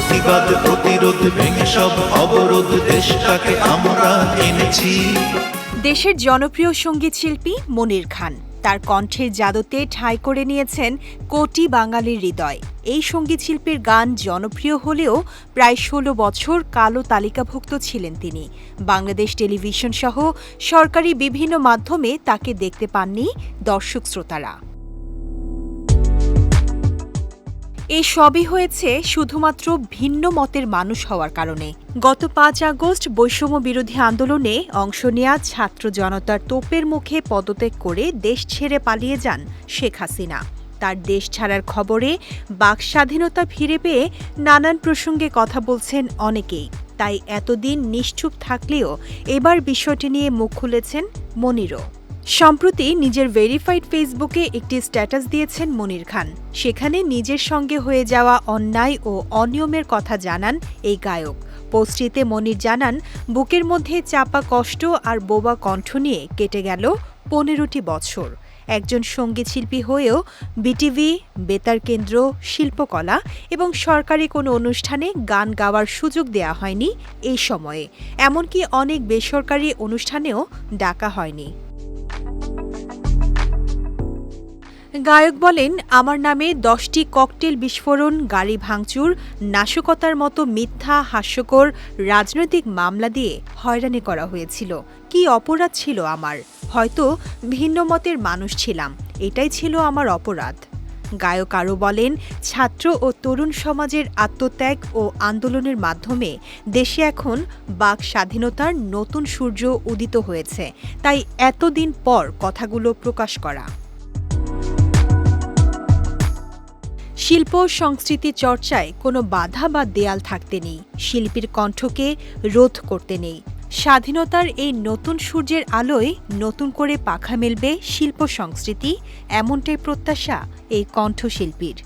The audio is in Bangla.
প্রতিবাদ, প্রতিরোধ ভেঙে সব অবরোধ দেশটাকে আমরা এনেছি। দেশের জনপ্রিয় সংগীত শিল্পী মনির খান। তার কণ্ঠের জাদুতে ঠাঁই করে নিয়েছেন কোটি বাঙালির হৃদয়। এই সংগীত শিল্পীর গান জনপ্রিয় হলেও প্রায় ষোলো বছর কালো তালিকাভুক্ত ছিলেন তিনি। বাংলাদেশ টেলিভিশন সহ সরকারি বিভিন্ন মাধ্যমে তাকে দেখতে পাননি দর্শক শ্রোতারা। এই সবই হয়েছে শুধুমাত্র ভিন্ন মতের মানুষ হওয়ার কারণে। গত পাঁচ আগস্ট বৈষম্য বিরোধী আন্দোলনে অংশ নেয়া ছাত্র জনতার তোপের মুখে পদত্যাগ করে দেশ ছেড়ে পালিয়ে যান শেখ হাসিনা। তার দেশ ছাড়ার খবরে বাক স্বাধীনতা ফিরে পেয়ে নানান প্রসঙ্গে কথা বলছেন অনেকেই। তাই এতদিন নিশ্চুপ থাকলেও এবার বিষয়টি নিয়ে মুখ খুলেছেন মনিরও। সম্প্রতি নিজের ভেরিফাইড ফেসবুকে একটি স্ট্যাটাস দিয়েছেন মনির খান। সেখানে নিজের সঙ্গে হয়ে যাওয়া অন্যায় ও অনিয়মের কথা জানান এই গায়ক। পোস্টটিতে মনির জানান, বুকের মধ্যে চাপা কষ্ট আর বোবা কণ্ঠ নিয়ে কেটে গেল পনেরোটি বছর। একজন সংগীত শিল্পী হয়েও বিটিভি, বেতার কেন্দ্র, শিল্পকলা এবং সরকারি কোনো অনুষ্ঠানে গান গাওয়ার সুযোগ দেয়া হয়নি এই সময়ে। এমনকি অনেক বেসরকারি অনুষ্ঠানেও ডাকা হয়নি। গায়ক বলেন, আমার নামে দশটি ককটেল বিস্ফোরণ, গাড়ি ভাঙচুর, নাশকতার মতো মিথ্যা, হাস্যকর, রাজনৈতিক মামলা দিয়ে হয়রানি করা হয়েছিল। কি অপরাধ ছিল আমার? হয়তো ভিন্ন মতের মানুষ ছিলাম। এটাই ছিল আমার অপরাধ। গায়ক আরও বলেন, ছাত্র ও তরুণ সমাজের আত্মত্যাগ ও আন্দোলনের মাধ্যমে দেশে এখন বাক স্বাধীনতার নতুন সূর্য উদিত হয়েছে। তাই এতদিন পর কথাগুলো প্রকাশ করা। শিল্প সংস্কৃতি চর্চায় কোনো বাধা বা দেয়াল থাকতে নেই, শিল্পীর কণ্ঠকে রোধ করতে নেই। স্বাধীনতার এই নতুন সূর্যের আলোয় নতুন করে পাখা মেলবে শিল্প সংস্কৃতি, এমনটাই প্রত্যাশা এই কণ্ঠশিল্পীর।